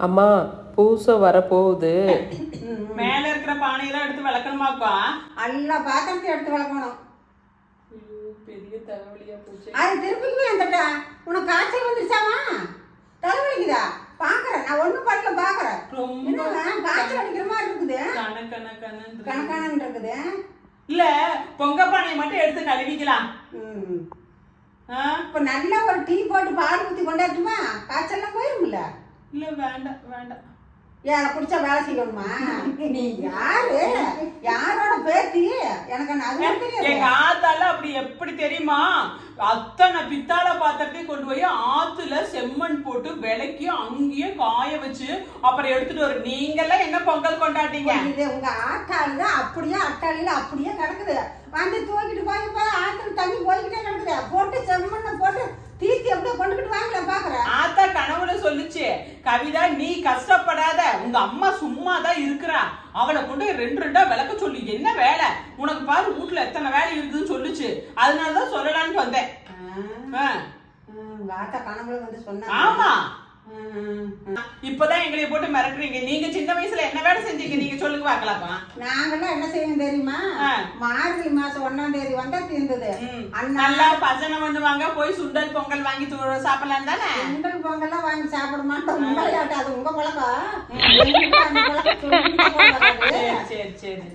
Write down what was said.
அம்மா பூசை வரப்போகுது. மேல இருக்கிற பானையெல்லாம் எடுத்து விளக்கணுமாப்பா? எல்லா பாத்திரத்தையும் எடுத்து வளர்க்கணும் பெரிய தலைவலியா போச்சு. அது திருப்பிக்குமே வந்துட்டா? உனக்கு காய்ச்சல் வந்துருச்சாமா? தலைவலிக்குதா? பாக்குறேன். நான் ஒண்ணும் பண்ணல பாக்குறேன். ரொம்ப என்ன காய்ச்சல் அடிக்கிற மாதிரி இருக்குது. கணக்கணக்கணன்னு கணக்கானு இருக்குது. இல்ல பொங்க பானையை மட்டும் எடுத்து கழுவிக்கலாம். ம். ஆ? இப்ப நல்லா ஒரு டீ போட்டு பால் ஊத்தி கொண்டாட்டுமா? காய்ச்சல்லாம் போயிரும்ல. இல்ல வேண்டாம் வேண்டாம். ஏன் பிடிச்சா வேலை செய்யணுமா? நீ யாரு? யாரோட பேத்தி? எனக்கு எங்க ஆத்தால அப்படி எப்படி தெரியுமா? அத்தனை பித்தாள பாத்திரத்தையும் கொண்டு போய் ஆத்துல செம்மண் போட்டு விளக்கி அங்கேயே காய வச்சு அப்புறம் எடுத்துட்டு வரும். நீங்கெல்லாம் என்ன பொங்கல் கொண்டாட்டீங்க இது உங்க ஆட்டாளி தான் அப்படியே அட்டாளியில அப்படியே கிடக்குது. வந்து தூக்கிட்டு போய் ஆத்துல தண்ணி போய்கிட்டே கிடக்குது போட்டு செம்மண்ணை போட்டு தீத்தி அப்படியே கொண்டுகிட்டு வாங்கல பாக்குறேன் ஆத்தா கனவுல சொல்லுச்சு கவிதா நீ கஷ்டப்படாத. உங்க அம்மா சும்மா தான் இருக்கிறா. அவளை கொண்டு ரெண்டு ரெண்டா விளக்க சொல்லி. என்ன வேலை? உனக்கு பாரு வீட்டுல எத்தனை வேலை இருக்குதுன்னு சொல்லுச்சு. அதனாலதான் சொல்லலாம்னு வந்தேன். வந்து சொன்னா ஆமா. இப்பதான் எங்களை போட்டு மிரட்டுறீங்க. நீங்க சின்ன வயசுல என்ன வேலை செஞ்சீங்க? நீங்க சொல்லுங்க பாக்கலாமா நாங்கெல்லாம் என்ன செய்யணும் தெரியுமா. மார்கழி மாசம் ஒண்ணாம் தேதி வந்தா தீர்ந்தது. நல்லா பஜனை பண்ணுவாங்க போய் சுண்டல் பொங்கல் வாங்கி சாப்பிடலாம் தானே? சுண்டல் பொங்கல்லாம் வாங்கி சாப்பிட மாட்டோம் உங்களையாட்ட அது உங்க பழக்கம். சரி சரி.